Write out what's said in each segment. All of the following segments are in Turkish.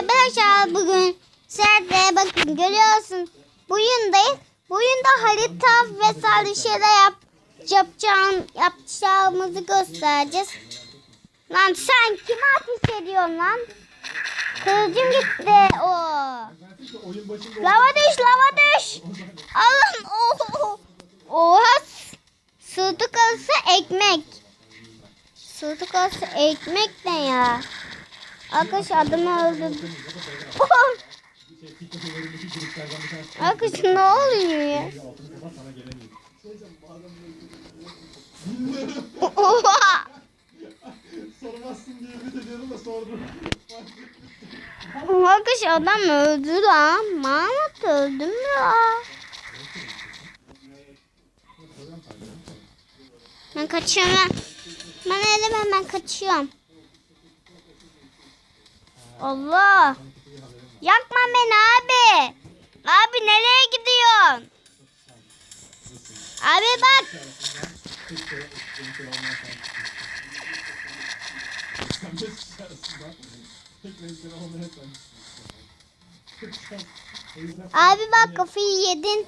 Arkadaşlar bugün sizlerle bakın görüyorsun. Bu oyundayız. Bu oyunda harita vesaire şeyler yap, yapacağım, yapacağımızı göstereceğiz. Lan sen kime ateş ediyorsun lan? Kılıcım gitti. Başında Lava düş lava düş. Alın. Oho. Oha. Sırtık arası ekmek. Sırtık arası ekmek ne ya? Arkadaş adamı öldürdüm. Arkadaş ne oluyor ya? Oha. Sormazsın diye ümit ediyorum da sordum. Arkadaş adam öldü lan. Mahmut öldü mü ya? Ben kaçıyorum ben. Ben edemem ben kaçıyorum. Allah. Yakma beni abi. Abi nereye gidiyorsun? Abi bak. Abi bak kafayı yedin.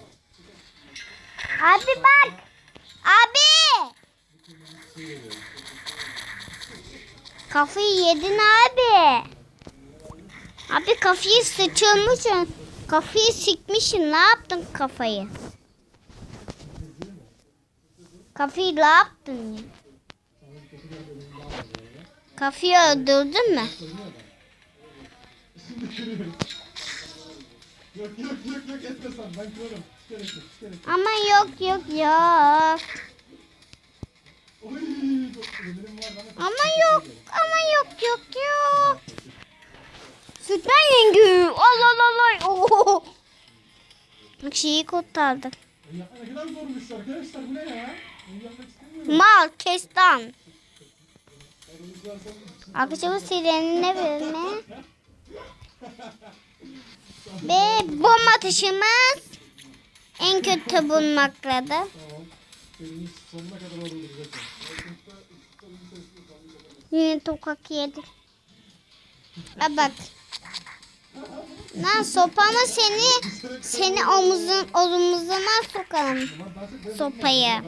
Abi bak. Abi. Kafayı yedin abi. Abi kafayı sıçılmışsın. Kafayı sikmişsin. Ne yaptın kafayı? Kafayı ne yaptın ya? Kafayı öldürdün mü? Yok yok yok yok etme sen ben kırarım. Ama yok yok yok. Ama yok Çünkü Allah Allah Allah. Oho. Şeyi kurtardık. Ne kadar zormuş arkadaşlar bu ne ya? Mal kestan. Akıcı bu sirenine verme. Ve bomba taşımız en kötü bulmakladı. Yine tokak yedik. Bak. Lan sopamı seni seni omuzun omuzuna sokarım. Sopayı.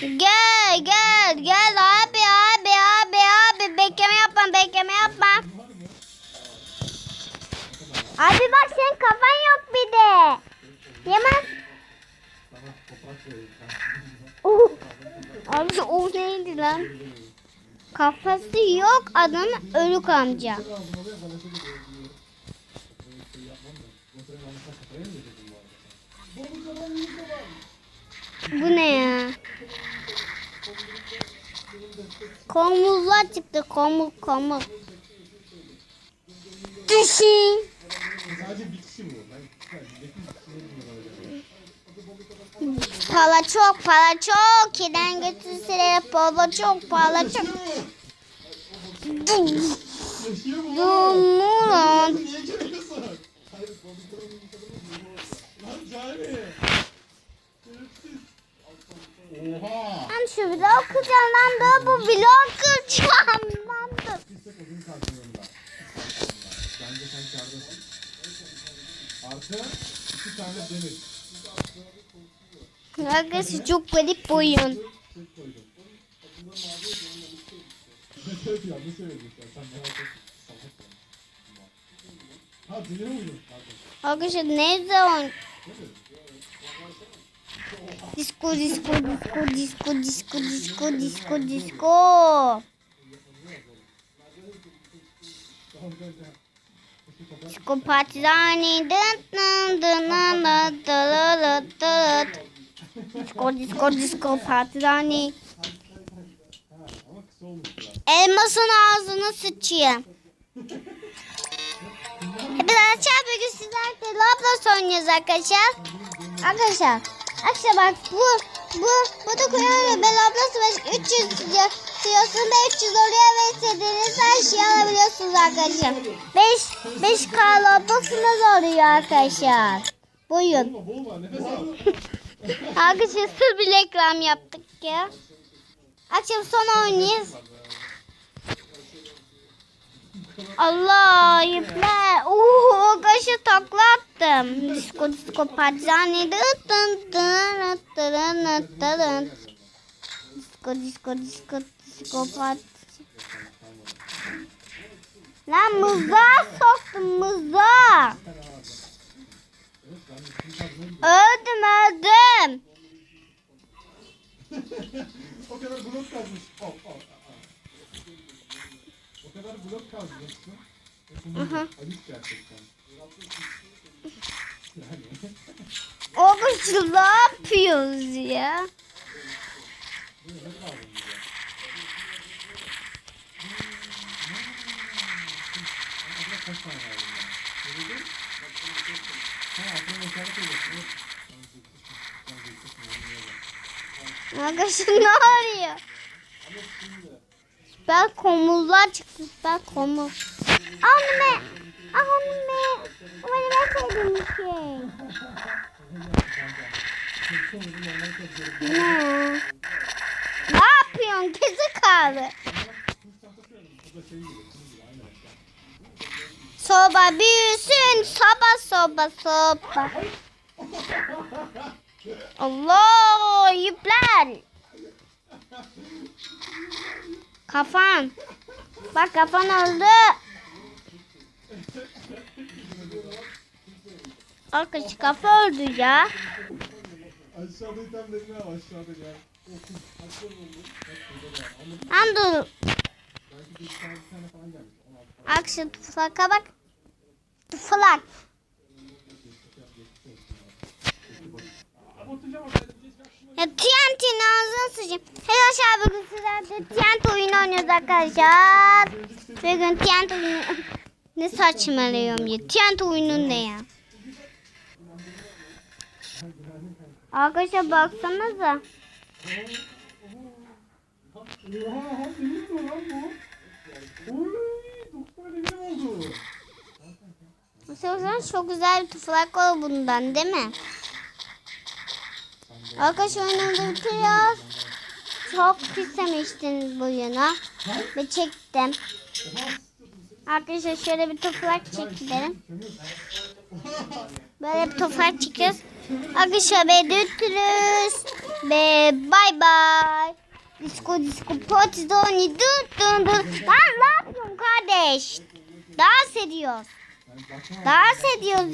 Gel gel gel abi abi abi abi bekleme yapma bekleme yapma. Abi bak senin kafan yok bir de. Yemez. Oh. Abi o neydi lan? Kafası yok adam ölük amca. Bu ne ya? Komuzlar çıktı. Komuk komuk. Düşün. Pala çok, pala çok. Kiden götürsene pala çok, pala çok. Dumurun. Oha. Ben şu vlog kıracağım. Ben de bu vlog kıracağım. Ben de. Bence sen kardasın. Artı iki tane demir. Arkadaşlar çok garip bu oyun. Arkadaşlar ne zaman Disco, disco, disco, disco, disco, disco, disco, disco. Disco partizani. Disco, disco, disco partizani. Elmasın ağzını sıçayım. Biraz açar bugün sizlerle Roblox oynayacağız arkadaşlar. Arkadaşlar. Arkadaşlar bak bu bu bu da koyuyor ben ve 300 diyor- diyorsun da 300 oluyor ve istediğiniz her şeyi alabiliyorsunuz arkadaşlar. 5 5 k Roblox'unuz oluyor arkadaşlar. Buyurun. Arkadaşlar sır bir reklam yaptık ya. Akşam son oynayız. Allah ipler. Oo kaşı takla attım. Disko disko dın. Disko disko disko disko pat. Lan mızrağı soktum mızrağı. Öldüm öldüm. o kadar blok kazmış. Al al al. O kadar blok kazmışsın. E, bunu Ayıp gerçekten. Yani. O kuşu ne yapıyoruz ya? Bize? Kaç tane? Ha, aklına işaret ediyorsun. Arkadaşlar ne arıyor? Süper komullar çıktı süper komul. Anne! Anne! O benim en sevdiğim bir şey. Ne? Ne yapıyorsun? Gezi kaldı. Soba büyüsün. Soba soba soba. Allah yipler. Kafan. Bak kafan öldü. Arkadaş kafa öldü ya. Aşağıda itemlerini al aşağıda gel. Kaç yıl oldu? Bak burada Sıçayım. Hello aşağı bugün sizlerle TNT oyunu oynuyoruz arkadaşlar. Bugün TNT oyunu... ne saçmalıyorum ya. TNT oyunu ne ya? Arkadaşlar baksanıza. Bu? Oy, 9 tane evim oldu. Mesela çok güzel bir tuflak var bundan değil mi? Arkadaşlar oyunu bitiriyoruz. Çok istemiştiniz bu oyunu. Ve çektim. Arkadaşlar şöyle bir tuflak çekelim. Böyle bir tuflak çekiyoruz. Arkadaşlar ve görüşürüz. Ve bay bay. Disco disco poti doni dun dun dun. Lan ne yapıyorsun kardeş? Dans ediyoruz. Dans ediyoruz.